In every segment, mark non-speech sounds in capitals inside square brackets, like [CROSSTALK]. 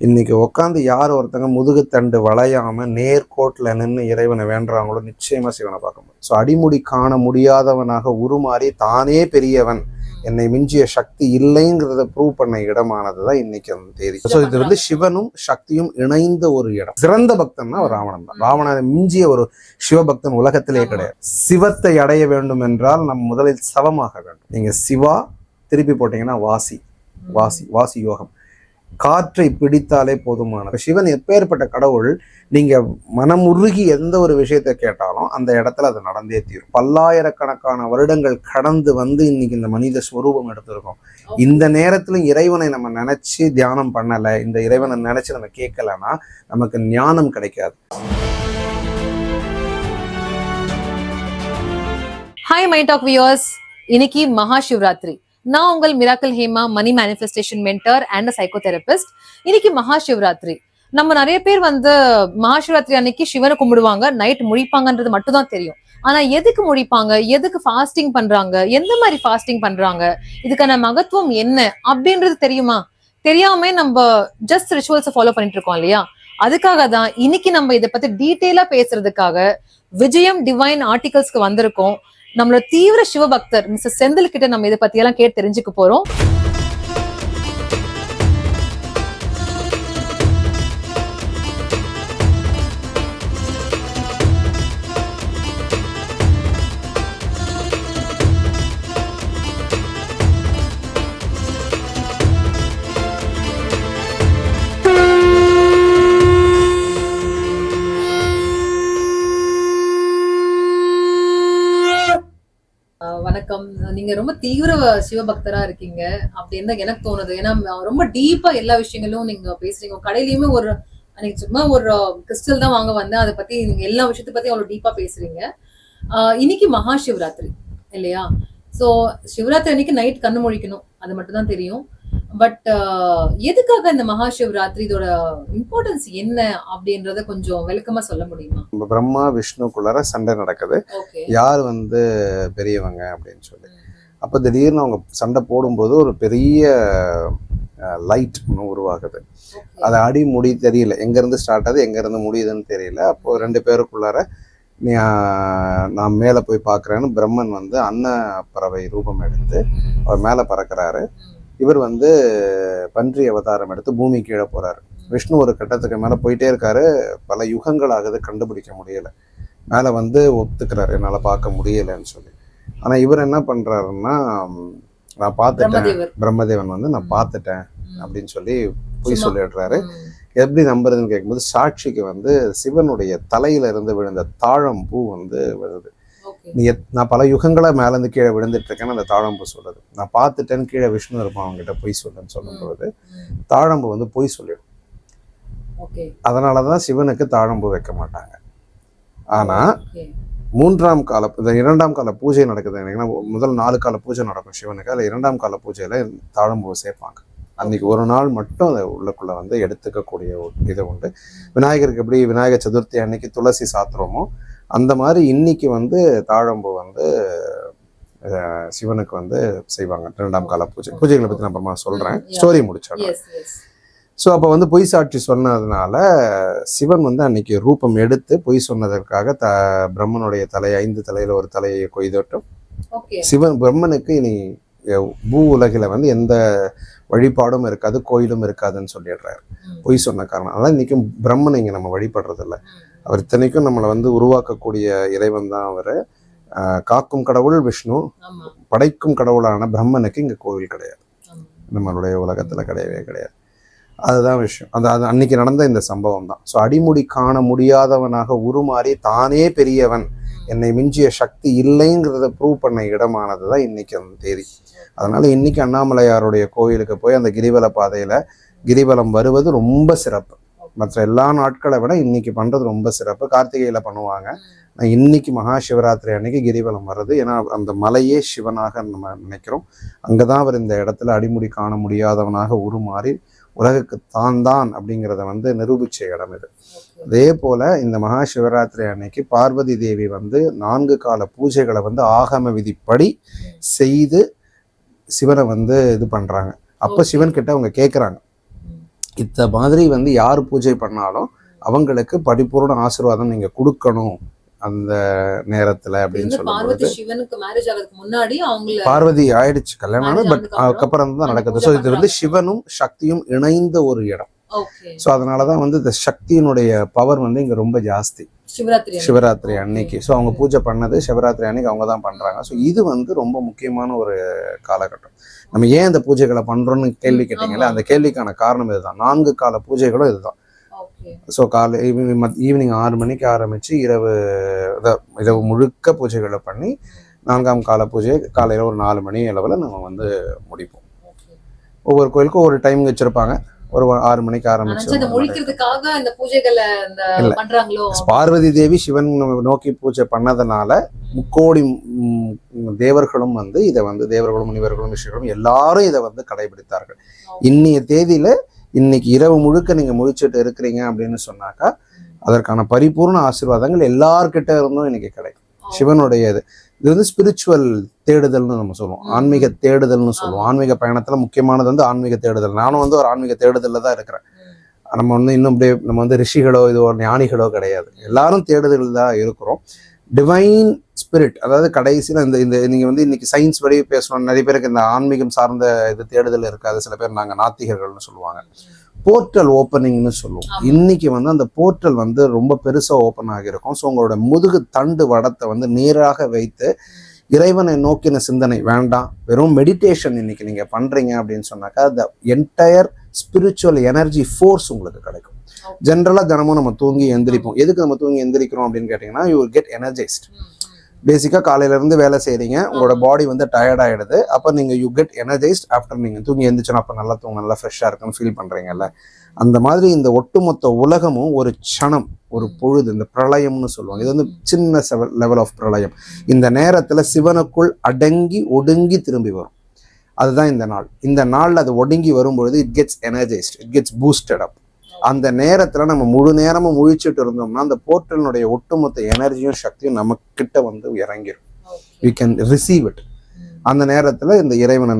இன்னைக்கு உட்காந்து யார் ஒருத்தங்க முதுகுத்தண்டு வளையாம நேர்கோட்டில் நின்று இறைவனை வேண்டுறாங்களோ நிச்சயமா சிவனை பார்க்க முடியும். ஸோ அடிமுடி காண முடியாதவனாக உருமாறி தானே பெரியவன். என்னை மிஞ்சிய சக்தி இல்லைங்கிறத ப்ரூவ் பண்ண இடமானது தான் இன்னைக்கு அந்த தேதி. ஸோ இது வந்து சிவனும் சக்தியும் இணைந்த ஒரு இடம். சிறந்த பக்தன்னா ஒரு ராவணன் தான். ராவணனை மிஞ்சிய ஒரு சிவபக்தன் உலகத்திலே கிடையாது. சிவத்தை அடைய வேண்டும் என்றால் நம் முதலில் சவமாக வேண்டும். நீங்க சிவா திருப்பி போட்டீங்கன்னா வாசி. வாசி வாசி யோகம். காற்றை பிடித்தாலே போதுமானது. சிவன் எப்பேற்பட்ட கடவுள் நீங்க மனமுருகி எந்த ஒரு விஷயத்தை கேட்டாலும் அந்த இடத்துல அது நடந்தே தீரும். பல்லாயிரக்கணக்கான வருடங்கள் கடந்து வந்து இன்னைக்கு இந்த மனித ஸ்வரூபம் எடுத்திருக்கோம். இந்த நேரத்துல இறைவனை நம்ம நினைச்சு தியானம் பண்ணல இந்த இறைவனை நினைச்சு நம்ம கேட்கலன்னா நமக்கு ஞானம் கிடைக்காது. ஹாய் மை டாக் வியர்ஸ் இன்னைக்கு மகா சிவராத்திரி. நான் உங்கள் miracle Hema Mani manifestation mentor and psychotherapist இன்னைக்கு மகா சிவராத்திரி நம்ம நிறைய பேர் வந்து மகாசிவராத்திரி அன்னைக்கு சிவனை கும்பிடுவாங்க நைட் முழிப்பாங்கன்றது மட்டும் தான் தெரியும். ஆனா எதுக்கு முழிப்பாங்க? எதுக்கு ஃபாஸ்டிங் பண்றாங்க? எந்த மாதிரி ஃபாஸ்டிங் பண்றாங்க? இதுக்கான மகத்துவம் என்ன? அப்படின்றது தெரியுமா? தெரியாம நம்ம ஜஸ்ட் ரிச்சுவல்ஸ் ஃபாலோ பண்ணிட்டு இருக்கோம் இல்லையா? அதுக்காக தான் இன்னைக்கு நம்ம இதை பத்தி டீட்டெயிலா பேசுறதுக்காக விஜயம் டிவைன் ஆர்டிகல்ஸ்க்கு வந்திருக்கோம். நம்மளோட தீவிர சிவபக்தர் மிஸ்டர் செந்தில் கிட்ட நம்ம இதை பத்தி எல்லாம் கேட்டு தெரிஞ்சுக்க போறோம். நீங்க ரொம்ப தீவிர சிவபக்தரா இருக்கீங்க. அப்படின்னு தான் எனக்கு தோணுது. ஏன்னா ரொம்ப டீப்பா எல்லா விஷயங்களும் நீங்க பேசுறீங்க. கடையிலயுமே ஒரு அன்னைக்கு சும்மா ஒரு கிறிஸ்டல் தான் வாங்க வந்தேன். அதை பத்தி நீங்க எல்லா விஷயத்தை பத்தி அவ்வளவு டீப்பா பேசுறீங்க. இன்னைக்கு மகா சிவராத்திரி இல்லையா? சோ சிவராத்திரி அன்னைக்கு நைட் கண்ணு முழிக்கணும். அது மட்டும் தான் தெரியும். பட் எதுக்காக இந்த மகா சிவராத்திரி இதோட இம்பார்ட்டன்ஸ் என்ன அப்படின்றத கொஞ்சம் விளக்கமா சொல்ல முடியுமா? பிரம்மா விஷ்ணுக்குள்ளார சண்டை நடக்குது. யார் வந்து பெரியவங்க அப்படின்னு சொல்லி. அப்போ திடீர்னு அவங்க சண்டை போடும்போது ஒரு பெரிய லைட் ஒன்று உருவாகுது. அது அடி முடி தெரியல. எங்கேருந்து ஸ்டார்ட் ஆகுது எங்கேருந்து முடியுதுன்னு தெரியல. அப்போ ரெண்டு பேருக்குள்ளார நீ நான் மேலே போய் பார்க்குறேன்னு பிரம்மன் வந்து அன்ன பறவை ரூபம் எடுத்து அவர் மேலே பறக்கிறாரு. இவர் வந்து பன்றி அவதாரம் எடுத்து பூமி கீழே போறாரு. விஷ்ணு ஒரு கட்டத்துக்கு மேலே போயிட்டே இருக்காரு. பல யுகங்கள் ஆகுது கண்டுபிடிக்க முடியல. மேலே வந்து ஒத்துக்கிறாரு. என்னால் பார்க்க முடியலைன்னு சொல்லி. ஆனால் இவர் என்ன பண்ணுறாருன்னா நான் பார்த்துட்டேன் பிரம்மதேவன் வந்து நான் பார்த்துட்டேன். அப்படின்னு சொல்லி பொய். சொல்லிடுறாரு. எப்படி நம்புறதுன்னு கேட்கும்போது சாட்சிக்கு வந்து சிவனுடைய தலையில இருந்து விழுந்த தாழம்பூ வந்து விழுது Okay. நீ நான் பல யுகங்களா மேல இருந்து கீழே விழுந்துட்டு இருக்கேன்னு அந்த தாழம்பூ சொல்லுது நான் பார்த்துட்டேன்னு கீழே விஷ்ணு இருப்பான் அவங்ககிட்ட பொய் சொல்லுன்னு சொல்லும்போது. தாழம்பூ வந்து பொய் சொல்லிடும் Okay. அதனாலதான் சிவனுக்கு தாழம்பூ வைக்க மாட்டாங்க ஆனா Okay. மூன்றாம் கால இரண்டாம் கால பூஜை நடக்குது. ஏன்னா முதல் நாலு கால பூஜை நடக்கும் சிவனுக்கு. அதில் இரண்டாம் கால பூஜையில தாழம்பூவை சேர்ப்பாங்க. அன்னைக்கு ஒரு நாள் மட்டும் அதை உள்ளுக்குள்ள வந்து எடுத்துக்கக்கூடிய ஒரு இது உண்டு. விநாயகருக்கு எப்படி விநாயகர் சதுர்த்தி அன்னைக்கு துளசி சாத்துறோமோ அந்த மாதிரி இன்னைக்கு வந்து தாழம்பூ வந்து சிவனுக்கு வந்து செய்வாங்க. இரண்டாம் கால பூஜை. பூஜைகளை பத்தி நான் அப்புறமா சொல்றேன். Yeah. Story yes. ஸோ அப்போ வந்து பொய் சாட்சி சொன்னதுனால சிவன் வந்து அன்னைக்கு ரூபம் எடுத்து பொய் சொன்னதற்காக த பிரம்மனுடைய தலை ஐந்து தலையில ஒரு தலையை கொய்தட்டும். சிவன் பிரம்மனுக்கு இனி பூ உலகில வந்து எந்த வழிபாடும் இருக்காது கோயிலும் இருக்காதுன்னு சொல்லிடுறாரு. பொய் சொன்ன காரணம். அதனால இன்னைக்கும் பிரம்மனை இங்க நம்ம வழிபடுறது இல்ல அவர் இத்தனைக்கும் நம்மளை வந்து உருவாக்கக்கூடிய இறைவன் தான் அவர். காக்கும் கடவுள் விஷ்ணு. படைக்கும் கடவுளான பிரம்மனுக்கு இங்க கோவில் கிடையாது. நம்மளுடைய உலகத்துல கிடையவே கிடையாது. அதுதான் விஷயம். அது அது அன்னைக்கு நடந்த இந்த சம்பவம் தான் ஸோ அடிமுடி காண முடியாதவனாக உருமாறி தானே பெரியவன். என்னை மிஞ்சிய சக்தி இல்லைங்கிறத ப்ரூவ் பண்ண இடமானது தான் இன்றைக்கி அந்த தேதி. அதனால் இன்னைக்கு அண்ணாமலையாருடைய கோயிலுக்கு போய் அந்த கிரிவல பாதையில் கிரிவலம் வருவது ரொம்ப சிறப்பு. மற்ற எல்லா நாட்களை விட இன்றைக்கி பண்ணுறது ரொம்ப சிறப்பு. கார்த்திகையில் பண்ணுவாங்க. ஆனா இன்னைக்கு மகா சிவராத்திரி அன்னைக்கு கிரிவலம் வருது ஏன்னா அந்த மலையே சிவனாக நம்ம நினைக்கிறோம். அங்கே தான் அவர் இந்த இடத்துல அடிமுடி காண முடியாதவனாக உருமாறி உலகுக்கு தான் தான் அப்படிங்கிறத வந்து நிரூபிச்ச இடம் இது. அதே போல இந்த மகா சிவராத்திரி அன்னைக்கு பார்வதி தேவி வந்து நான்கு கால பூஜைகளை வந்து ஆகம விதிப்படி செய்து சிவனை வந்து இது பண்றாங்க அப்ப. சிவன் கிட்ட அவங்க கேக்குறாங்க ம். இந்த மாதிரி வந்து யார் பூஜை பண்ணாலும் அவங்களுக்கு பரிபூர்ண ஆசீர்வாதம் நீங்க கொடுக்கணும் அந்த நேரத்துல அப்படின்னு சொல்லும்போது பார்வதி சிவனுக்கு மேரேஜ் ஆகிறதுக்கு முன்னாடி பார்வதி ஆயிடுச்சு கல்யாணம் பட் அதுக்கப்புறம் தான் நடக்குது. ஸோ இது வந்து. சிவனும் சக்தியும் இணைந்த ஒரு இடம். ஸோ அதனாலதான் வந்து இந்த சக்தியினுடைய பவர் வந்து இங்க ரொம்ப ஜாஸ்தி. சிவராத்திரி அன்னைக்கு. சிவராத்திரி அன்னைக்கு. ஸோ அவங்க பூஜை பண்ணது சிவராத்திரி அன்னைக்கு அவங்க தான் பண்றாங்க. ஸோ இது வந்து ரொம்ப முக்கியமான ஒரு காலகட்டம். நம்ம ஏன் இந்த பூஜைகளை பண்றோம்னு கேள்வி கேட்டீங்கல்ல அந்த கேள்விக்கான காரணம் இதுதான். நான்கு கால பூஜைகளும் இதுதான். ஸோ காலை ஈவினிங் ஆறு மணிக்கு ஆரம்பிச்சு இரவு இரவு முழுக்க பூஜைகளை பண்ணி நான்காம் கால பூஜை காலையில ஒரு நாலு மணி அளவில் நம்ம வந்து முடிப்போம். ஒவ்வொரு கோயிலுக்கும் ஒரு டைம் வச்சிருப்பாங்க. ஒரு ஆறு மணிக்கு ஆரம்பிச்சு பார்வதி தேவி சிவன் நோக்கி பூஜை பண்ணதுனால முக்கோடி தேவர்களும் வந்து இதை வந்து தேவர்களும் முனிவர்களும் ரிஷிகளும் எல்லாரும் இதை வந்து கடைபிடித்தார்கள். இன்னைய தேதியில இன்னைக்கு இரவு முழுக்க நீங்க முழிச்சிட்டு இருக்கிறீங்க அப்படின்னு சொன்னாக்கா அதற்கான பரிபூர்ண ஆசீர்வாதங்கள் எல்லார்கிட்ட இருந்தும் இன்னைக்கு கிடைக்கும். சிவனுடைய இது. இது வந்து ஸ்பிரிச்சுவல் தேடுதல்னு நம்ம சொல்லுவோம். ஆன்மீக தேடுதல்னு சொல்லுவோம். ஆன்மீக பயணத்துல முக்கியமானது வந்து ஆன்மீக தேடுதல். நானும் வந்து ஒரு ஆன்மீக தேடுதல்ல தான் இருக்கிறேன். நம்ம வந்து இன்னும் அப்படியே நம்ம வந்து ரிஷிகளோ இது ஒரு ஞானிகளோ கிடையாது. எல்லாரும் தேடுதல் தான் இருக்கிறோம். டிவைன் ஸ்பிரிட் அதாவது கடைசியில் இந்த இந்த நீங்கள் வந்து இன்னைக்கு சயின்ஸ் படி பேசணும். நிறைய பேருக்கு இந்த ஆன்மீகம் சார்ந்த இது தேடுதல் இருக்காது. சில பேர் நாங்கள் நாத்திகர்கள்னு சொல்லுவாங்க. போர்ட்டல் ஓப்பனிங்னு சொல்லுவோம். இன்னைக்கு வந்து அந்த போர்ட்டல் வந்து ரொம்ப பெருசா ஓப்பன் ஆகியிருக்கும். ஸோ உங்களோட முதுகு தண்டு வடத்தை வந்து நேராக வைத்து இறைவனை நோக்கின சிந்தனை வேண்டாம். வெறும் மெடிடேஷன் இன்னைக்கு நீங்க பண்றீங்க அப்படின்னு சொன்னாக்கா the entire spiritual energy force உங்களுக்கு கிடைக்கும். ஜென்ரலாக தினமும் நம்ம தூங்கி எந்திரிப்போம். எதுக்கு நம்ம தூங்கி எந்திரிக்கிறோம் அப்படின்னு கேட்டிங்கன்னா யூ கெட் எனர்ஜைஸ்ட். பேசிக்காக காலையில இருந்து வேலை செய்றீங்க உங்களோட பாடி வந்து டயர்ட் ஆயிடுது. அப்போ நீங்கள் யூ கெட் எனர்ஜைஸ்ட் ஆஃப்டர் நீங்கள் தூங்கி எந்திரிச்சோன்னா அப்போ நல்லா தூங்க நல்லா ஃப்ரெஷ்ஷாக இருக்குன்னு ஃபீல் பண்ணுறீங்கல்ல அந்த மாதிரி இந்த ஒட்டுமொத்த உலகமும் ஒரு க்ஷணம் ஒரு பொழுது இந்த பிரளயம்னு சொல்லுவாங்க. இது வந்து சின்ன லெவல் ஆஃப் பிரளயம். இந்த நேரத்தில் சிவனுக்குள் அடங்கி ஒடுங்கி திரும்பி வரும். அதுதான் இந்த நாள் இந்த நாளில் அது ஒடுங்கி வரும்பொழுது it gets energised it gets boosted up அந்த நேரத்தில் நம்ம முழு நேரமும் முழிச்சிட்டு இருந்தோம்னா அந்த போர்ட்டலினுடைய ஒட்டுமொத்த எனர்ஜியும் சக்தியும் நம்ம கிட்ட வந்து இறங்கிடும். We can receive it. அந்த நேரத்தில் இந்த இறைவனை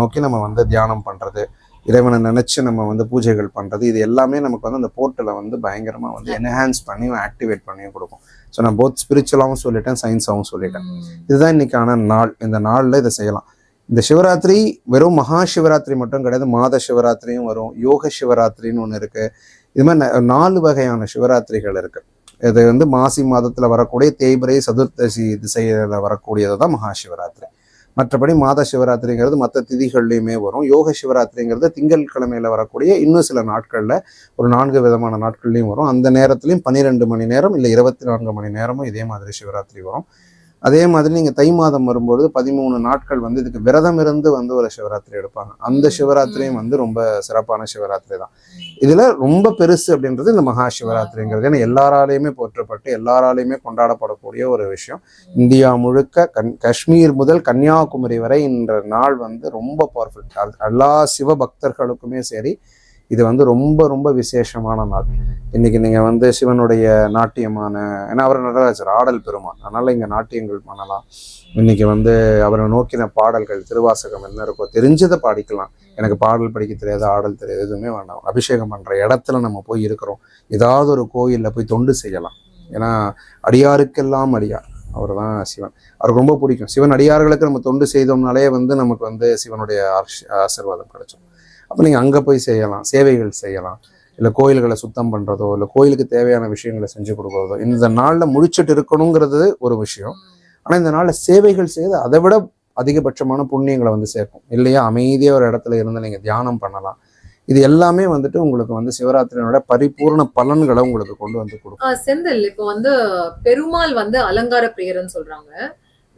நோக்கி நம்ம வந்து தியானம் பண்ணுறது இறைவனை நினச்சி நம்ம வந்து பூஜைகள் பண்ணுறது இது எல்லாமே நமக்கு வந்து அந்த போர்ட்டலை வந்து பயங்கரமாக வந்து என்ஹான்ஸ் பண்ணியும் ஆக்டிவேட் பண்ணியும் கொடுக்கும் ஸோ நான் போத் ஸ்பிரிச்சுவலாகவும் சொல்லிட்டேன் சயின்ஸாகவும் சொல்லிட்டேன். இதுதான் இன்னைக்கான நாள் இந்த நாளில் இதை செய்யலாம் இந்த சிவராத்திரி வெறும் மகா சிவராத்திரி மட்டும் கிடையாது மாத சிவராத்திரியும் வரும் யோக சிவராத்திரின்னு ஒன்று இருக்குது இது மாதிரி ந- நாலு வகையான சிவராத்திரிகள் இருக்குது இது வந்து மாசி மாதத்தில் வரக்கூடிய தேய்பிரை சதுர்த்தசி திசையில வரக்கூடியது தான் மகா சிவராத்திரி. மற்றபடி மாத சிவராத்திரிங்கிறது மற்ற திதிகள்லையுமே வரும். யோக சிவராத்திரிங்கிறது திங்கட்கிழமையில வரக்கூடிய இன்னும் சில நாட்களில் ஒரு நான்கு விதமான நாட்கள்லையும் வரும். அந்த நேரத்துலையும் பன்னிரெண்டு மணி நேரம் இல்லை இருபத்தி நான்கு மணி நேரமும் இதே மாதிரி சிவராத்திரி வரும். அதே மாதிரி நீங்க தை மாதம் வரும்பொழுது பதிமூணு நாட்கள் வந்து இதுக்கு விரதம் இருந்து வந்து ஒரு சிவராத்திரி எடுப்பாங்க. அந்த சிவராத்திரியும் வந்து ரொம்ப சிறப்பான சிவராத்திரி தான். இதுல ரொம்ப பெருசு அப்படின்றது இந்த மகா சிவராத்திரிங்கிறது. ஏன்னா எல்லாராலையுமே போற்றப்பட்டு எல்லாராலையுமே கொண்டாடப்படக்கூடிய ஒரு விஷயம். இந்தியா முழுக்க கண் காஷ்மீர் முதல் கன்னியாகுமரி வரை இந்த நாள் வந்து ரொம்ப பவர்ஃபுல் எல்லா சிவ பக்தர்களுக்குமே சரி இது வந்து ரொம்ப ரொம்ப விசேஷமான நாள். இன்னைக்கு நீங்கள் வந்து சிவனுடைய நாட்டியமான ஏன்னா அவர் நடராஜர் ஆடல் பெருமான். அதனால் இங்கே நாட்டியங்கள் பண்ணலாம். இன்னைக்கு வந்து அவரை நோக்கின பாடல்கள் திருவாசகம் என்ன இருக்கோ தெரிஞ்சதை பாடிக்கலாம். எனக்கு பாடல் படிக்க தெரியாது ஆடல் தெரியாது எதுவுமே வேண்டாம். அபிஷேகம் பண்ணுற இடத்துல நம்ம போய் இருக்கிறோம். ஏதாவது ஒரு கோயிலில் போய் தொண்டு செய்யலாம். ஏன்னா அடியாருக்கெல்லாம் அடியார். அவர் தான் சிவன். அவருக்கு ரொம்ப பிடிக்கும். சிவன் அடியார்களுக்கு நம்ம தொண்டு செய்தோம்னாலே வந்து நமக்கு வந்து சிவனுடைய ஆசீர்வாதம் கிடைச்சோம். அப்போ நீங்கள் அங்கே போய் செய்யலாம் சேவைகள் செய்யலாம். இல்லை கோயில்களை சுத்தம் பண்ணுறதோ இல்லை கோயிலுக்கு தேவையான விஷயங்களை செஞ்சு கொடுக்குறதோ இந்த நாளில் முடிச்சிட்டு இருக்கணுங்கிறது ஒரு விஷயம். ஆனால் இந்த நாளில் சேவைகள் செய்து அதை விட அதிகபட்சமான புண்ணியங்களை வந்து சேர்க்கும். இல்லையா? அமைதியாக ஒரு இடத்துல இருந்து நீங்கள் தியானம் பண்ணலாம். இது எல்லாமே வந்துட்டு உங்களுக்கு வந்து சிவராத்திரியோட பரிபூர்ண பலன்களை உங்களுக்கு கொண்டு வந்து கொடுக்கும். செந்தில் இப்போ வந்து பெருமாள் வந்து அலங்கார பிரியர்னு சொல்றாங்க.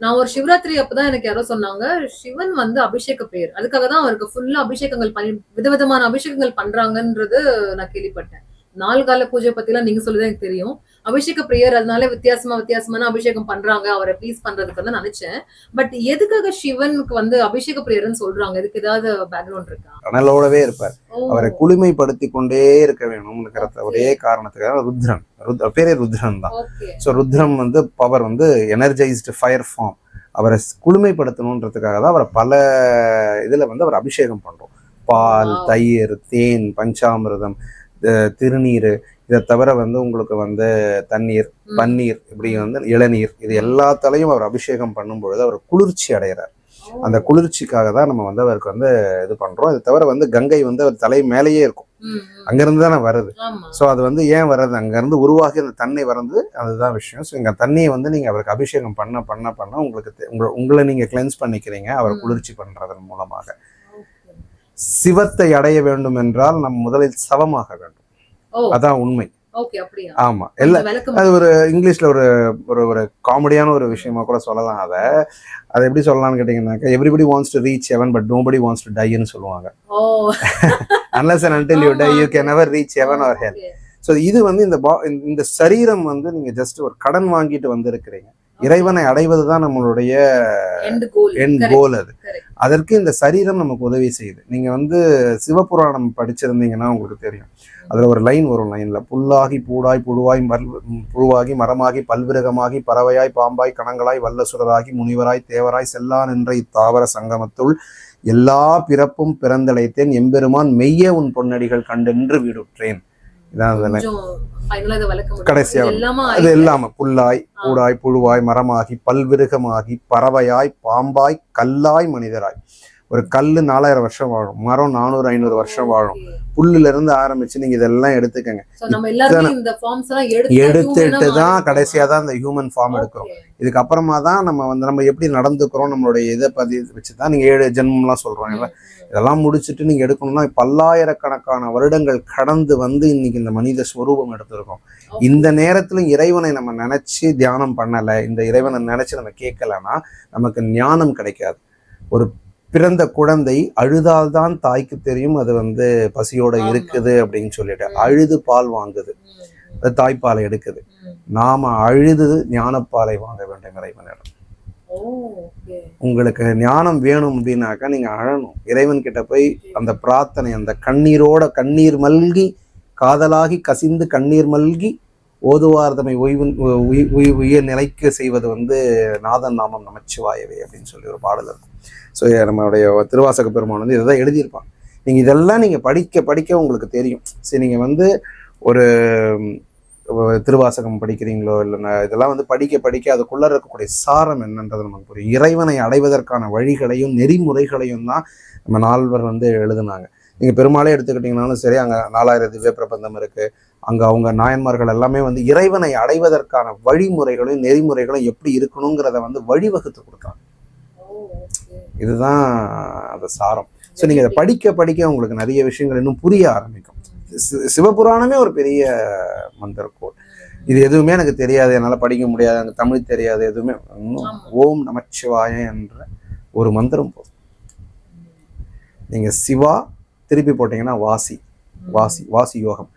நான் ஒரு சிவராத்திரி அப்பதான் எனக்கு யாரோ சொன்னாங்க சிவன் வந்து அபிஷேக பேர். அதுக்காக தான் அவருக்கு ஃபுல்லா அபிஷேகங்கள் பண்ணி விதவிதமான அபிஷேகங்கள் பண்றாங்கன்றது நான் கேள்விப்பட்டேன். நாலு கால பூஜை பத்தி எல்லாம் நீங்க சொல்லுதான் எனக்கு தெரியும். அபிஷேக பிரியர் அதனால வித்தியாசமா வித்தியாசமான அபிஷேகம் பண்றாங்க. அவரை ப்ளீஸ் பண்றதுக்கு தான் நினைச்சேன். பட் எதுக்காக சிவனுக்கு வந்து அபிஷேக பிரியர்னு சொல்றாங்க? இதுக்கு ஏதாவது பேக்ரவுண்ட் இருக்கா? அனலோடவே இருப்பார். அவரை குளுமைப்படுத்தி கொண்டே இருக்க வேணும்ங்கிற ஒரே காரணத்துக்காக ருத்ரன். ருத் பேரே ருத்ரன் தான். ஸோ ருத்ரம் வந்து பவர் வந்து எனர்ஜைஸ்டு ஃபயர் ஃபார்ம் அவரை குளுமைப்படுத்தணுன்றதுக்காக தான் அவரை பல இதில் வந்து அவர் அபிஷேகம் பண்ணுறோம் பால். தயிர் தேன் பஞ்சாமிர்தம் திருநீர் இதை தவிர வந்து உங்களுக்கு வந்து தண்ணீர். பன்னீர் இப்படி வந்து இளநீர் இது எல்லாத்தாலையும் அவர் அபிஷேகம் பண்ணும் பொழுது அவர் குளிர்ச்சி அடைகிறார். அந்த குளிர்ச்சிக்காக தான் நம்ம வந்து அவருக்கு வந்து இது பண்றோம். இது தவிர வந்து கங்கை வந்து அவர் தலை மேலேயே இருக்கும். அங்கிருந்து தானே வருது. ஸோ அது வந்து ஏன் வர்றது? அங்கேருந்து உருவாகி அந்த தண்ணி வரது அதுதான் விஷயம். ஸோ இங்கே தண்ணியை வந்து நீங்கள் அவருக்கு அபிஷேகம் பண்ண பண்ண பண்ண உங்களுக்கு உங்களை உங்களை நீங்கள் கிளென்ஸ் பண்ணிக்கிறீங்க. அவரை. குளிர்ச்சி பண்ணுறதன் மூலமாக. சிவத்தை அடைய வேண்டும் என்றால் நம் முதலில் சவமாக வேண்டும் அதான் உண்மை. ஆமா. விளக்கம்? அது ஒரு இங்கிலீஷ்ல ஒரு ஒரு ஒரு காமெடியான ஒரு விஷயமா கூட சொல்லலாம் அதை. அதை எப்படி சொல்லலாம்னு கேட்டிங்கன்னாக்கா everybody wants to reach heaven but nobody wants to டைன்னு சொல்லுவாங்க. Unless and [LAUGHS] you die you can never reach heaven or hell. Okay. So இது வந்து இந்த பா இந்த- இந்த சரீரம் வந்து நீங்க ஜஸ்ட் ஒரு கடன் வாங்கிட்டு வந்திருக்கிறீங்க. இறைவனை அடைவது தான் நம்மளுடைய. என். கோல் அது. அதற்கு இந்த சரீரம் நமக்கு உதவி செய்யுது நீங்க வந்து சிவபுராணம் படிச்சிருந்தீங்கன்னா உங்களுக்கு தெரியும் அதுல ஒரு லைன் வரும் லைன்ல புல்லாகி பூடாய் புழுவாய் புழுவாகி மரமாகி பல்விரகமாகி பறவையாய் பாம்பாய் கணங்களாய் வல்லசுரராகி முனிவராய் தேவராய் செல்லான் என்ற இத்தாவர சங்கமத்துள் எல்லா பிறப்பும் பிறந்தழைத்தேன் எம்பெருமான் மெய்ய உன் பொன்னடிகள் கண்டென்று வீடுற்றேன் இதான் அந்த line. கொஞ்சம் final ஆ இதை விளக்க முடியுமா? கடைசியா இது வந்து. எல்லாமா அது எல்லாம புல்லாய் பூடாய் புழுவாய் மரமாகி பல்விருகமாகி பறவையாய் பாம்பாய் கல்லாய் மனிதராய் ஒரு கல்லு நாலாயிரம் வருஷம் வாழும் மரம் நானூறு ஐநூறு வருஷம் வாழும். புல்லுல இருந்து ஆரம்பிச்சு நீங்க இதெல்லாம் எடுத்துக்கங்க எடுத்துட்டு தான். கடைசியா தான் இந்த ஹியூமன் ஃபார்ம் எடுக்கிறோம் Okay. இதுக்கு அப்புறமா தான் நம்ம வந்து நம்ம எப்படி நடந்துக்கிறோம் நம்மளுடைய இதை பத்தி வச்சு தான் நீங்க ஏழு ஜென்மம்லாம் சொல்றோம். இதெல்லாம் முடிச்சுட்டு நீங்க எடுக்கணும்னா பல்லாயிரக்கணக்கான வருடங்கள் கடந்து வந்து இன்னைக்கு இந்த மனித ஸ்வரூபம் எடுத்திருக்கோம். இந்த நேரத்துல இறைவனை நம்ம நினைச்சு தியானம் பண்ணல இந்த இறைவனை நினைச்சு நம்ம கேட்கலன்னா நமக்கு ஞானம் கிடைக்காது ஒரு பிறந்த குழந்தை அழுதால்தான் தாய்க்கு தெரியும் அது வந்து பசியோட. இருக்குது அப்படின்னு சொல்லிட்டு. அழுது பால் வாங்குது தாய்ப்பாலை எடுக்குது. நாம அழுது ஞானப்பாலை வாங்க வேண்டும் இறைவனிடம். உங்களுக்கு ஞானம் வேணும் அப்படின்னாக்கா நீங்க அழணும் இறைவன் கிட்ட போய் அந்த பிரார்த்தனை அந்த கண்ணீரோட கண்ணீர் மல்கி காதலாகி கசிந்து கண்ணீர் மல்கி ஓதுவார்தமை ஓய்வு உய்- உய்- உயர் நிலைக்கு செய்வது வந்து நாதன் நாமம் நமச்சிவாயவே அப்படின்னு சொல்லி ஒரு பாடல் இருக்கும். ஸோ நம்மளுடைய திருவாசக பெருமான் வந்து இதை எழுதியிருப்பான். நீங்கள் இதெல்லாம் நீங்கள் படிக்க படிக்க உங்களுக்கு தெரியும். சரி நீங்கள் வந்து ஒரு திருவாசகம் படிக்கிறீங்களோ இல்லைன்னா இதெல்லாம் வந்து படிக்க படிக்க அதுக்குள்ளே இருக்கக்கூடிய சாரம் என்னன்றது நமக்கு புரியும். இறைவனை அடைவதற்கான வழிகளையும் நெறிமுறைகளையும் தான் நம்ம நால்வர் வந்து எழுதுனாங்க. நீங்கள் பெருமாளே எடுத்துக்கிட்டிங்கனாலும் சரி அங்கே நாலாயிரம் திவ்ய பிரபந்தம் இருக்குது அங்க அவங்க நாயன்மார்கள் எல்லாமே வந்து இறைவனை அடைவதற்கான வழிமுறைகளையும் நெறிமுறைகளும் எப்படி இருக்கணுங்கிறத வந்து வழிவகுத்து கொடுத்தாங்க. இதுதான் அந்த சாரம். ஸோ நீங்க இதை படிக்க படிக்க உங்களுக்கு நிறைய விஷயங்கள் இன்னும் புரிய ஆரம்பிக்கும். சிவபுராணமே ஒரு பெரிய மந்திரக்கோள். இது எதுவுமே எனக்கு தெரியாது என்னால் படிக்க முடியாது எனக்கு தமிழ் தெரியாது எதுவுமே. இன்னும். ஓம் நமச்சிவாய என்ற ஒரு மந்திரம் போதும். நீங்க சிவா திருப்பி போட்டீங்கன்னா வாசி வாசி வாசி யோகம்.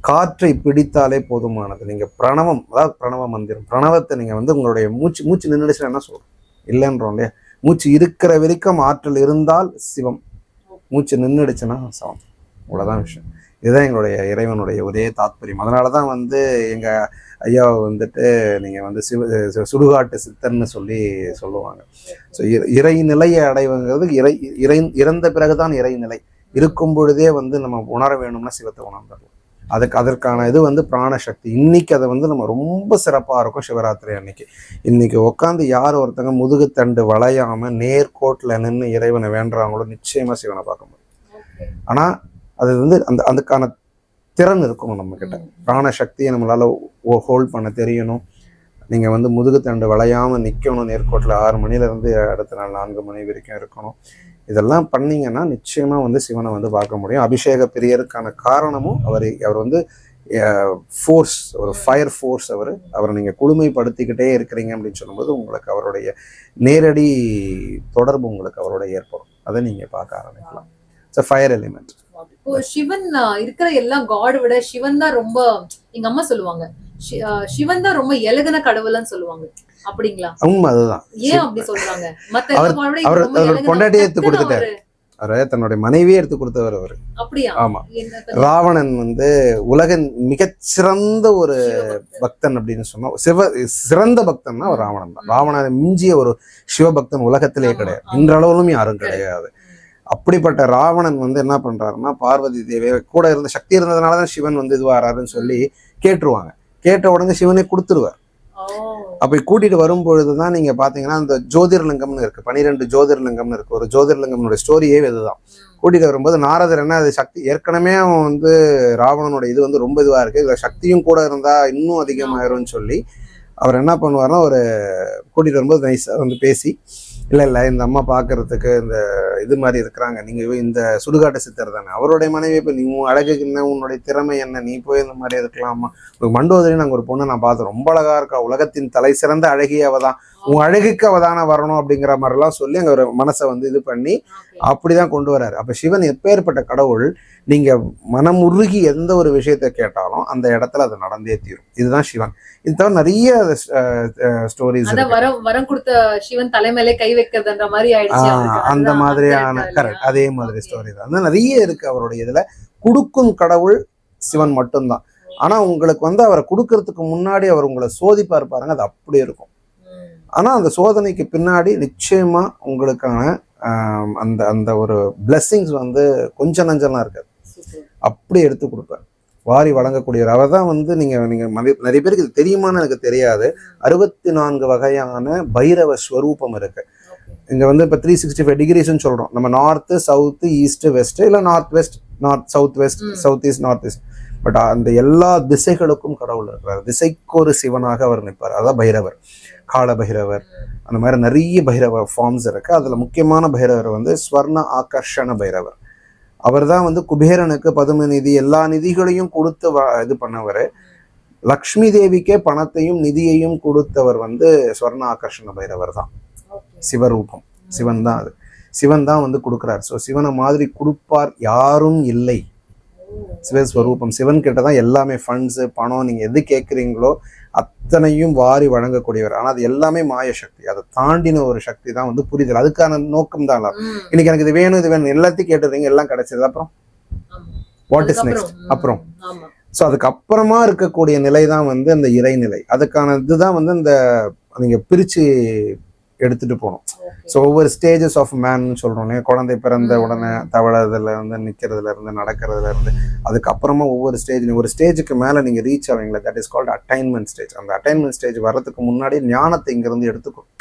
காற்றை பிடித்தாலே போதுமானது. நீங்கள் பிரணவம் அதாவது பிரணவ மந்திரம் பிரணவத்தை நீங்கள் வந்து உங்களுடைய மூச்சு மூச்சு நின்றுச்சுன்னா என்ன சொல்கிறோம் இல்லைன்றோம் இல்லையா? மூச்சு இருக்கிற வரைக்கும் ஆற்றல் இருந்தால் சிவம். மூச்சு நின்றுடுச்சுன்னா சவம். இவ்வளோதான் விஷயம். இதுதான் எங்களுடைய இறைவனுடைய ஒரே தாத்பரியம். அதனால தான் வந்து எங்கள் ஐயாவை வந்துட்டு நீங்கள் வந்து சிவ சு- சுடுகாட்டு சித்தர்னு சொல்லி சொல்லுவாங்க. ஸோ இறை நிலையை அடைவுங்கிறது இறை இறை இறந்த பிறகுதான் இறைநிலை இருக்கும் பொழுதே வந்து நம்ம உணர வேணும்னா சிவத்தை உணர்ந்துடலாம். அதுக்கு அதற்கான இது வந்து பிராணசக்தி. இன்னைக்கு அதை வந்து நம்ம ரொம்ப சிறப்பாக இருக்கும் சிவராத்திரி அன்னைக்கு. இன்னைக்கு உட்காந்து யார் ஒருத்தங்க முதுகுத்தண்டு வளையாம நேர்கோட்டில் நின்று இறைவனை வேண்டுறாங்களோ நிச்சயமா சிவனை பார்க்க முடியும். Okay. ஆனா அது வந்து அந்த அதுக்கான திறன் இருக்கணும் நம்ம கிட்ட ம். பிராண சக்தியை நம்மளால ஹோல்ட் பண்ண தெரியணும். நீங்க வந்து முதுகுத்தண்டு வளையாம நிக்கணும் நேர்கோட்டில் ஆறு மணில இருந்து அடுத்த நாள் நான்கு மணி வரைக்கும் இருக்கணும். இதெல்லாம் பண்ணீங்கன்னா நிச்சயமாக வந்து சிவனை வந்து பார்க்க முடியும். அபிஷேக பிரியருக்கான காரணமும் அவர் அவர் வந்து ஃபோர்ஸ் ஒரு ஃபயர் ஃபோர்ஸ் அவர். அவரை நீங்கள் குளுமைப்படுத்திக்கிட்டே இருக்கிறீங்க அப்படின்னு சொல்லும்போது உங்களுக்கு அவருடைய நேரடி தொடர்பு உங்களுக்கு அவரோட ஏற்படும். அதை நீங்கள் பார்க்க ஆரம்பிக்கலாம். இட்ஸ் ஃபயர் எலிமெண்ட் இப்போ சிவன் இருக்கிற எல்லா காட் விட சிவன் தான் ரொம்ப எங்க அம்மா சொல்லுவாங்க ஷி- சிவன் தான் ரொம்ப எலகன கடவுள்னு சொல்லுவாங்க. அப்படிங்களா? உண்மை அதுதான். ஏன் அப்படி சொல்றாங்க? அவர்- அவர் பொண்டாட்டியே எடுத்து கொடுத்துட்டாரு. அவரு- தன்னுடைய மனைவியே எடுத்து கொடுத்தவர் அவர். ஆமா. ராவணன் வந்து உலகின் மிகச்சிறந்த ஒரு. பக்தன் அப்படின்னு சொன்னா சிவ சிறந்த பக்தன்னா அவர் ராவணன் தான். ராவணனை மிஞ்சிய ஒரு சிவபக்தன் உலகத்திலே கிடையாது. இன்றளவிலும் யாரும் கிடையாது. அப்படிப்பட்ட ராவணன் வந்து என்ன பண்றாருன்னா பார்வதி தேவி கூட இருந்த சக்தி இருந்ததுனால தான் சிவன் வந்து இதுவாராருன்னு சொல்லி கேட்டுருவாங்க. கேட்ட உடனே சிவனே கொடுத்துருவார். அப்படி கூட்டிட்டு வரும்பொழுது தான் நீங்க பாத்தீங்கன்னா அந்த ஜோதிர்லிங்கம்னு இருக்கு. பனிரெண்டு ஜோதிர்லிங்கம்னு இருக்கு. ஒரு ஜோதிர்லிங்கம்னோட ஸ்டோரியே இதுதான். கூட்டிட்டு வரும்போது நாரதர் என்ன அது சக்தி ஏற்கனவே அவன் வந்து ராவணனோட இது வந்து ரொம்ப இதுவா இருக்கு. இதுல சக்தியும் கூட இருந்தா இன்னும் அதிகமாயிரும்னு சொல்லி அவர் என்ன பண்ணுவார்னா ஒரு கூட்டிட்டு வரும்போது நைஸா வந்து பேசி இல்லை இல்லை இந்த அம்மா பார்க்கறதுக்கு இந்த இது மாதிரி இருக்கிறாங்க. நீங்கள் இந்த சுடுகாட்டு சித்தர் தானே. அவருடைய மனைவி இப்போ நீ உன் அழகுக்கு என்ன உன்னுடைய திறமை என்ன? நீ போய் இந்த மாதிரி இருக்கலாமா? ஒரு மண்டோதரி நாங்கள் ஒரு பொண்ணு நான் பார்த்தேன். ரொம்ப அழகாக இருக்கா. உலகத்தின் தலை சிறந்த அழகிய அவ தான் உன் அழகுக்கு அவதான வரணும் அப்படிங்கிற மாதிரிலாம் சொல்லி அங்கே ஒரு மனசை வந்து இது பண்ணி அப்படிதான் கொண்டு வராரு. அப்ப சிவன் எப்பேற்பட்ட கடவுள் நீங்க மனமுருகி எந்த ஒரு விஷயத்தை கேட்டாலும் அந்த இடத்துல அது நடந்தே தீரும். இதுதான் சிவன். இது தவிர நிறைய ஸ்டோரிஸ் வரம் வரம் கொடுத்த சிவன் தலைமையிலே கை வைக்கிறதுன்ற மாதிரி. அந்த மாதிரியான கரெக்ட் அதே மாதிரி. ஸ்டோரி தான். நிறைய இருக்கு அவருடைய இதுல. கொடுக்கும் கடவுள் சிவன் மட்டும்தான். ஆனா உங்களுக்கு வந்து அவரை கொடுக்கறதுக்கு முன்னாடி அவர் உங்களை சோதிப்பார் பாருங்க அது அப்படி இருக்கும். ஆனா அந்த சோதனைக்கு பின்னாடி நிச்சயமா உங்களுக்கான அந்த அந்த ஒரு blessings வந்து கொஞ்சம் நஞ்சம்லாம் இருக்காது. அப்படி எடுத்து கொடுப்பார் வாரி வழங்கக்கூடியவர். அவர் தான் வந்து நீங்க நீங்க மதி- நிறைய பேருக்கு இது தெரியுமான்னு எனக்கு தெரியாது. அறுபத்தி நான்கு வகையான பைரவ ஸ்வரூபம் இருக்கு. இங்க வந்து இப்போ த்ரீ சிக்ஸ்டி ஃபைவ் டிகிரிஸ்னு சொல்றோம். நம்ம நார்த்து சவுத்து ஈஸ்ட் வெஸ்ட் இல்லை north west north south west. South east north east but அந்த எல்லா திசைகளுக்கும் கடவுள் இருக்கிறார். திசைக்கொரு சிவனாக அவர் நிற்பார். அதான் பைரவர். கால பைரவர் அந்த மாதிரி நிறைய பைரவ ஃபார்ம்ஸ் இருக்கு. அதுல முக்கியமான பைரவர் வந்து ஸ்வர்ண ஆகர்ஷண பைரவர். அவர் தான் வந்து குபேரனுக்கு பதும நிதி எல்லா நிதிகளையும் கொடுத்து வ- இது பண்ணவர். லக்ஷ்மி தேவிக்கே பணத்தையும் நிதியையும் கொடுத்தவர் வந்து ஸ்வர்ண ஆகர்ஷண பைரவர் தான். சிவரூபம். சிவன் தான் அது. சிவன் தான் வந்து கொடுக்குறார். ஸோ சிவனை மாதிரி கொடுப்பார் யாரும் இல்லை. சிவஸ்வரூபம் சிவன் கிட்ட தான் எல்லாமே ஃபண்ட்ஸு பணம் நீங்க எது கேட்குறீங்களோ அத்தனையும் வாரி வழங்கக்கூடியவர். ஆனா அது எல்லாமே மாய சக்தி. அதை தாண்டின ஒரு சக்தி தான் வந்து புரிதல். அதுக்கான நோக்கம் தான். இன்னைக்கு எனக்கு இது வேணும் இது வேணும். எல்லாத்தையும் கேட்டுறீங்க எல்லாம் கிடைச்சது. அப்புறம். வாட் இஸ் அதுக்கப்புறம், நெக்ஸ்ட் அப்புறம். ஸோ அதுக்கு அப்புறமா இருக்கக்கூடிய நிலை தான் வந்து அந்த இறைநிலை. அதுக்கான இதுதான் வந்து இந்த நீங்க பிரிச்சு எடுத்துட்டு போகணும். ஸோ ஒவ்வொரு ஸ்டேஜஸ் ஆஃப் மேன் சொல்றோம் இல்லையா? குழந்தை பிறந்த. உடனே தவழறதுல இருந்து நிக்கிறதுல இருந்து நடக்கிறதுல இருந்து அதுக்கப்புறமா ஒவ்வொரு ஸ்டேஜ் ஒரு ஸ்டேஜுக்கு மேல நீங்க reach ஆவீங்களா that is called attainment stage அந்த அட்டைன்மெண்ட் ஸ்டேஜ் வர்றதுக்கு முன்னாடி ஞானத்தை இங்கிருந்து எடுத்துக்கணும்.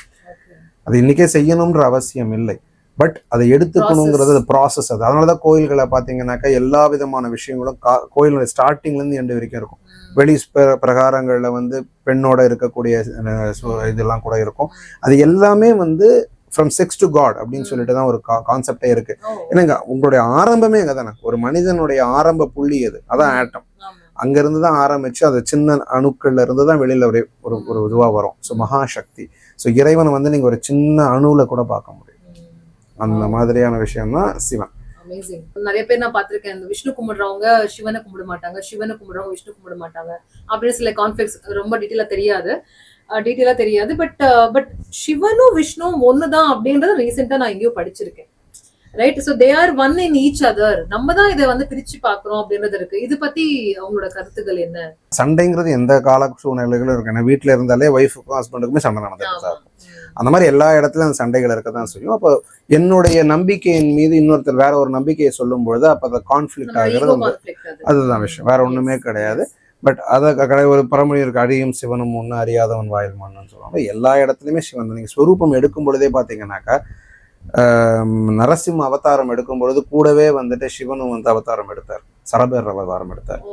அது இன்னைக்கே செய்யணும்ன்ற அவசியம் இல்லை பட் அதை எடுத்துக்கணுங்கிறது அது ப்ராசஸ் அது. அதனால தான் கோயில்களை பார்த்தீங்கன்னாக்கா எல்லா விதமான விஷயங்களும் கா கோயிலோட ஸ்டார்டிங்லேருந்து எண்டு வரைக்கும் இருக்கும். வெளி பிரகாரங்கள்ல வந்து பெண்ணோட இருக்கக்கூடிய இதெல்லாம் கூட இருக்கும். அது எல்லாமே வந்து ஃப்ரம் செக்ஸ் டு காட் அப்படின்னு சொல்லிட்டு தான் ஒரு கான்செப்டே இருக்கு. என்னங்க உங்களுடைய ஆரம்பமே அங்கே தானே ஒரு மனிதனுடைய ஆரம்ப புள்ளி அது. அதான் ஆட்டம். அங்கிருந்து தான் ஆரம்பிச்சு அது சின்ன அணுக்கள்ல இருந்து தான் வெளியில ஒரு ஒரு ஒரு இதுவா வரும். ஸோ மகாசக்தி. ஸோ இறைவனை வந்து நீங்க ஒரு சின்ன அணுல கூட பார்க்க முடியும். அந்த மாதிரியான விஷயம் தான் சிவன். அமேசிங் நிறைய பேர் நான் பார்த்திருக்கேன். இந்த விஷ்ணு கும்பிடுறவங்க சிவனை கும்பிட மாட்டாங்க. சிவனை கும்பிடுறவங்க விஷ்ணு கும்பிட மாட்டாங்க. அப்படின்னு சில கான்ஃபிளிக்ஸ் ரொம்ப டீட்டெயிலா தெரியாது. டீட்டெயிலா தெரியாது. பட் பட் சிவனும் விஷ்ணுவும் ஒண்ணுதான் அப்படின்றத ரீசெண்டா நான் எங்கேயோ படிச்சிருக்கேன். Right so they are one in each other நம்ம தான் இதை வந்து பிரிச்சு பாக்குறோம் அப்படின்றது இருக்கு. இது பத்தி அவங்களோட கருத்துக்கள் என்ன? சண்டைங்கிறது எந்த கால சூழ்நிலைகளும் இருக்கு. ஏன்னா வீட்டில் இருந்தாலே ஒய்ஃபுக்கும் ஹஸ்பண்டுக்குமே சண்டை நடந்துட்டு தான். இருக்கும். அந்த மாதிரி எல்லா இடத்துலயும் அந்த சண்டைகள் இருக்க தான் செய்யும். அப்போ என்னுடைய நம்பிக்கையின் மீது இன்னொருத்தர் வேற ஒரு நம்பிக்கையை சொல்லும் பொழுது அப்போ அந்த கான்ஃபிளிக்ட் நம்ம ஆகிறது. அதுதான் விஷயம். வேற ஒண்ணுமே கிடையாது. பட் அதை கடை ஒரு பரமொழி இருக்கு. அடியும் சிவனும் ஒன்று அறியாதவன் வாயில் மண்ணுன்னு சொல்லுவாங்க. எல்லா இடத்துலையுமே சிவன். நீங்க ஸ்வரூபம் எடுக்கும் பொழுதே பார்த்தீங்கன்னாக்கா ஆம், நரசிம்ம அவதாரம் எடுக்கும் பொழுது கூடவே வந்துட்டு சிவனும் வந்து அவதாரம் எடுத்தார். சரபேர் அவதாரம் எடுத்தார்.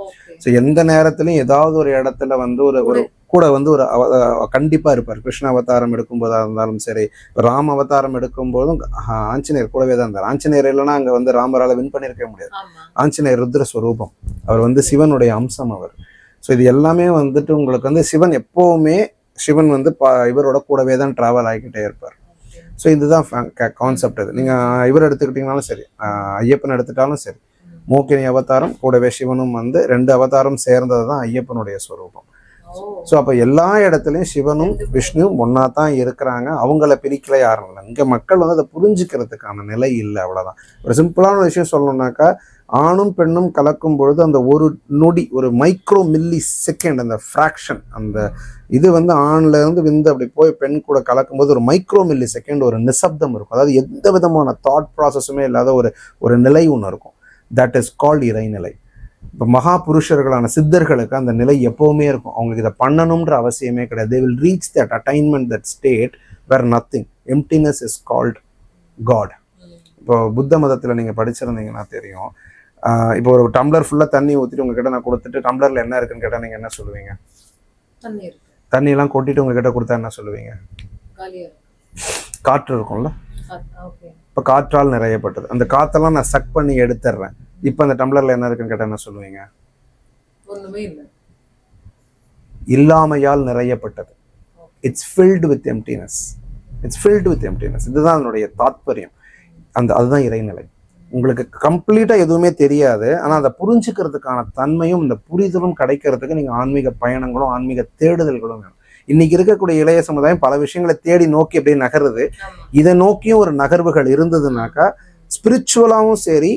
ஸோ எந்த நேரத்திலையும் ஏதாவது ஒரு இடத்துல வந்து ஒரு ஒரு கூட வந்து ஒரு அவ- அஹ் கண்டிப்பா இருப்பார். கிருஷ்ண அவதாரம் எடுக்கும்போதா இருந்தாலும் சரி ராம அவதாரம் எடுக்கும்போதும் ஆஹ், ஆஞ்சநேயர் கூடவே தான் இருந்தார். ஆஞ்சநேயர் இல்லைன்னா அங்க வந்து ராமரால வின் பண்ணியிருக்கவே முடியாது. ஆஞ்சநேயர் ருத்ர ஸ்வரூபம் அவர் வந்து சிவனுடைய அம்சம் அவர். ஸோ இது எல்லாமே வந்துட்டு உங்களுக்கு வந்து சிவன் எப்பவுமே சிவன் வந்து ப- இவரோட கூடவே தான் டிராவல் ஆகிக்கிட்டே இருப்பார். ஸோ இதுதான் கான்செப்ட் இது. நீங்க இவர் எடுத்துக்கிட்டீங்கனாலும் சரி ஐயப்பன் எடுத்துட்டாலும் சரி. மூக்கினி அவதாரம் கூடவே சிவனும் வந்து ரெண்டு அவதாரம் சேர்ந்தது தான் ஐயப்பனுடைய ஸ்வரூபம். ஸோ அப்போ எல்லா இடத்துலையும் சிவனும் விஷ்ணுவும் ஒன்றா தான் இருக்கிறாங்க. அவங்கள பிரிக்கல யாரும் இல்லை. இங்கே மக்கள் வந்து அதை புரிஞ்சுக்கிறதுக்கான நிலை இல்லை அவ்வளோதான் ஒரு சிம்பிளான விஷயம் சொல்லணும்னாக்கா ஆணும் பெண்ணும் கலக்கும் பொழுது அந்த ஒரு நொடி ஒரு மைக்ரோ மில்லி செகண்ட் அந்த ஃப்ராக்ஷன் அந்த இது வந்து ஆண்லேருந்து விந்து அப்படி போய் பெண் கூட கலக்கும்போது ஒரு மைக்ரோ மில்லி செகண்ட் ஒரு நிசப்தம் இருக்கும். அதாவது எந்த விதமான தாட் ப்ராசஸுமே இல்லாத ஒரு ஒரு நிலை ஒன்று இருக்கும். தட் இஸ் கால்ட் இறைநிலை இப்போ மகா புருஷர்களான சித்தர்களுக்கு அந்த நிலை எப்போவுமே இருக்கும். அவங்களுக்கு இதை பண்ணணுன்ற அவசியமே கிடையாது. They will reach that attainment that state where nothing emptiness is called god இப்போ புத்த மதத்தில் நீங்கள் படிச்சிருந்தீங்கன்னா தெரியும். இப்போ ஒரு டம்ளர் ஃபுல்லாக தண்ணி ஊற்றிட்டு உங்ககிட்ட நான் கொடுத்துட்டு டம்ளரில் என்ன இருக்குன்னு கேட்டால் நீங்கள் என்ன சொல்லுவீங்க? தண்ணி இருக்கு. தண்ணியெல்லாம் கொட்டிட்டு உங்ககிட்ட கொடுத்தா என்ன சொல்லுவீங்க? காற்று இருக்கும்ல? இப்போ காற்றால் நிறையப்பட்டது. அந்த காற்றெல்லாம் நான் சக் பண்ணி எடுத்துடுறேன் இப்போ அந்த டம்ளரில் என்ன இருக்குன்னு கேட்டால் என்ன சொல்லுவீங்க? இல்லாமையால் நிறையப்பட்டது. It's filled with emptiness it's filled with emptiness இதுதான் அதனுடைய தாத்பரியம். அந்த அதுதான் இறைநிலை. உங்களுக்கு கம்ப்ளீட்டாக எதுவுமே தெரியாது. ஆனால் அதை புரிஞ்சுக்கிறதுக்கான தன்மையும் இந்த புரிதலும் கிடைக்கிறதுக்கு நீங்கள் ஆன்மீக பயணங்களும் ஆன்மீக தேடுதல்களும் வேணும். இன்னைக்கு இருக்கக்கூடிய இளைய சமுதாயம் பல விஷயங்களை தேடி நோக்கி அப்படியே நகருது. இதை நோக்கியும் ஒரு நகர்வுகள் இருந்ததுனாக்கா ஸ்பிரிச்சுவலாகவும் சரி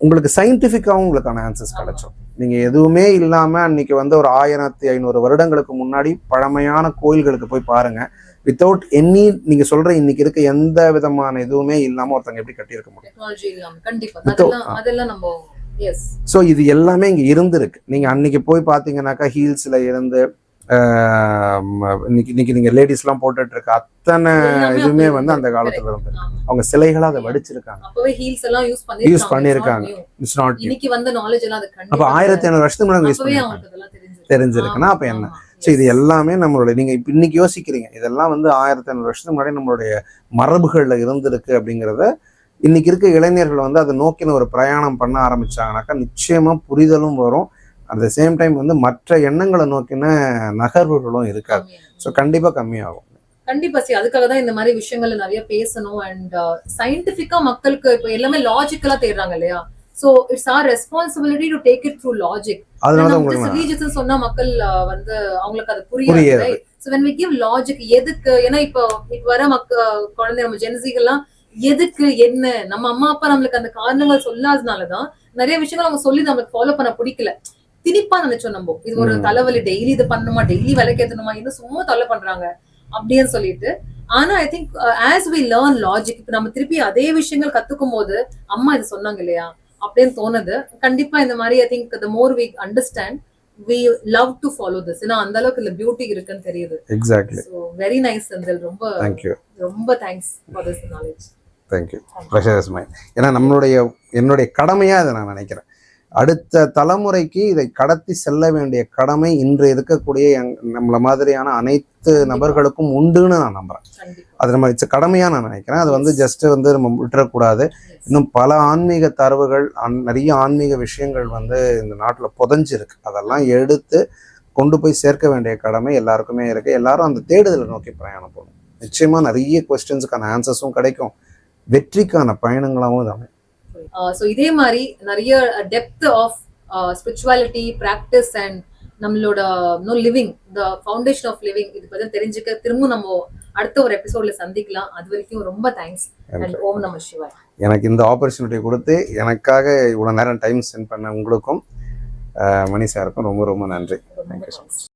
உங்களுக்கு சயின்டிஃபிக்காகவும் உங்களுக்கான ஆன்சர்ஸ் கிடைச்சோம் நீங்கள் எதுவுமே இல்லாமல் அன்னைக்கு வந்து ஒரு ஆயிரத்தி ஐநூறு வருடங்களுக்கு முன்னாடி பழமையான கோயில்களுக்கு போய் பாருங்க. வித்தவுட் எனி நீங்கள் சொல்ற இன்னைக்கு இருக்க எந்த விதமான இதுவுமே இல்லாமல் ஒருத்தங்க எப்படி கட்டியிருக்க முடியும்? இல்லாம. ஸோ இது எல்லாமே இங்கே இருந்திருக்கு. நீங்கள் அன்னைக்கு போய் பார்த்தீங்கன்னாக்கா ஹீல்ஸில் இருந்து இன்னைக்கு இன்னைக்கு நீங்கள் லேடிஸ்லாம் போட்டுட்டு இருக்க அத்தனை எல்லாமே இதுவுமே வந்து அந்த. காலத்துல இருந்து அவங்க சிலைகளா அதை வடிச்சிருக்காங்க. எல்லாம் யூஸ் பண்ணி Use பண்ணியிருக்காங்க. இட்ஸ் நாட் எல்லாம் அப்ப ஆயிரத்தி ஐநூறு வருஷத்துக்கு முன்னாடி யூஸ் பண்ணிருக்காங்க தெரிஞ்சிருக்கு தெரிஞ்சிருக்குன்னா அப்ப என்ன? ஸோ இது. எல்லாமே நம்மளுடைய நீங்க இப்ப இன்னைக்கு யோசிக்கிறீங்க இதெல்லாம் வந்து ஆயிரத்தி ஐநூறு வருஷத்துக்கு முன்னாடி நம்மளுடைய மரபுகள்ல இருந்திருக்கு அப்படிங்கிறத இன்னைக்கு இருக்க இளைஞர்கள் வந்து அதை நோக்கின ஒரு பிரயாணம் பண்ண ஆரம்பிச்சாங்கனாக்கா நிச்சயமா புரிதலும் வரும் அட் த சேம் டைம் வந்து மற்ற எண்ணங்களை நோக்கின நகர்வுகளும் இருக்காது. ஸோ கண்டிப்பா கம்மியாகும் கண்டிப்பா சி அதுக்காக தான் இந்த மாதிரி விஷயங்கள்ல நிறைய பேசணும் அண்ட் சயின்டிபிக்கா மக்களுக்கு இப்போ எல்லாமே லாஜிக்கலா தேடுறாங்க இல்லையா so it's our responsibility to take it through logic அதனால தான் உங்களுக்கு ரீஜன்ஸ் சொன்னா மக்கள் வந்து அவங்களுக்கு அது புரியாது. So when we give logic எதுக்கு ஏன்னா இப்போ இப்போ வர மக்க குழந்தை நம்ம ஜென்சிகள்லாம் எதுக்கு என்ன? நம்ம அம்மா அப்பா நம்மளுக்கு அந்த காரணங்கள் சொல்லாதனாலதான் நிறைய விஷயங்கள் அவங்க சொல்லி நம்மளுக்கு ஃபாலோ பண்ண பிடிக்கல. திணிப்பா நினைச்சோம் நம்ம. இது ஒரு. தலைவலி டெய்லி இது பண்ணணுமா டெய்லி விளக்கேத்தணுமா இது சும்மா தொல்லை பண்றாங்க அப்படின்னு சொல்லிட்டு. ஆனா I think as we learn logic இப்ப நம்ம திருப்பி அதே விஷயங்கள் கத்துக்கும் போது அம்மா இது சொன்னாங்க இல்லையா? அப்படின்னு தோணுது. கண்டிப்பா இந்த மாதிரி I think the more we understand we love to follow this ஏன்னா அந்த அளவுக்கு இல்ல பியூட்டி இருக்குன்னு தெரியுது. Exactly so very nice Senthil ரொம்ப தேங்க்யூ ரொம்ப thanks for this knowledge thank you pressure is mind ஏன்னா நம்மளுடைய என்னுடைய கடமையாக இதை நான் நினைக்கிறேன். அடுத்த தலைமுறைக்கு இதை கடத்தி செல்ல வேண்டிய கடமை இன்று இருக்கக்கூடிய எங் நம்மள மாதிரியான அனைத்து நபர்களுக்கும் உண்டுன்னு நான் நம்புறேன். அது நம்ம இட்ஸ் கடமையாக நான் நினைக்கிறேன். அது வந்து ஜஸ்ட் வந்து நம்ம விட்டுறக்கூடாது. இன்னும் பல ஆன்மீக தரவுகள் நிறைய ஆன்மீக விஷயங்கள் வந்து இந்த நாட்டில் புதஞ்சிருக்கு. அதெல்லாம் எடுத்து கொண்டு போய் சேர்க்க வேண்டிய கடமை எல்லாருக்குமே இருக்கு. எல்லாரும் அந்த தேடுதலை நோக்கி பிரயாணம் போகணும் நிச்சயமா நிறைய கொஸ்டின்ஸுக்கான ஆன்சர்ஸும் கிடைக்கும். வெற்றிக்கான பயணங்களாகவும் இது அமையும் ஸோ இதே மாதிரி நிறைய depth of spirituality practice and நம்மளோட no living the foundation of living இது பத்தி தெரிஞ்சுக்க திரும்ப நம்ம அடுத்த ஒரு எபிசோட்ல சந்திக்கலாம். அது வரைக்கும் ரொம்ப தேங்க்ஸ் அண்ட் ஓம் நம சிவாய். எனக்கு இந்த ஆப்பர்ச்சுனிட்டி கொடுத்து எனக்காக இவ்வளோ நேரம் டைம் ஸ்பெண்ட் பண்ண உங்களுக்கும் அஹ், மணி சாருக்கும் ரொம்ப ரொம்ப நன்றி. you so thanks.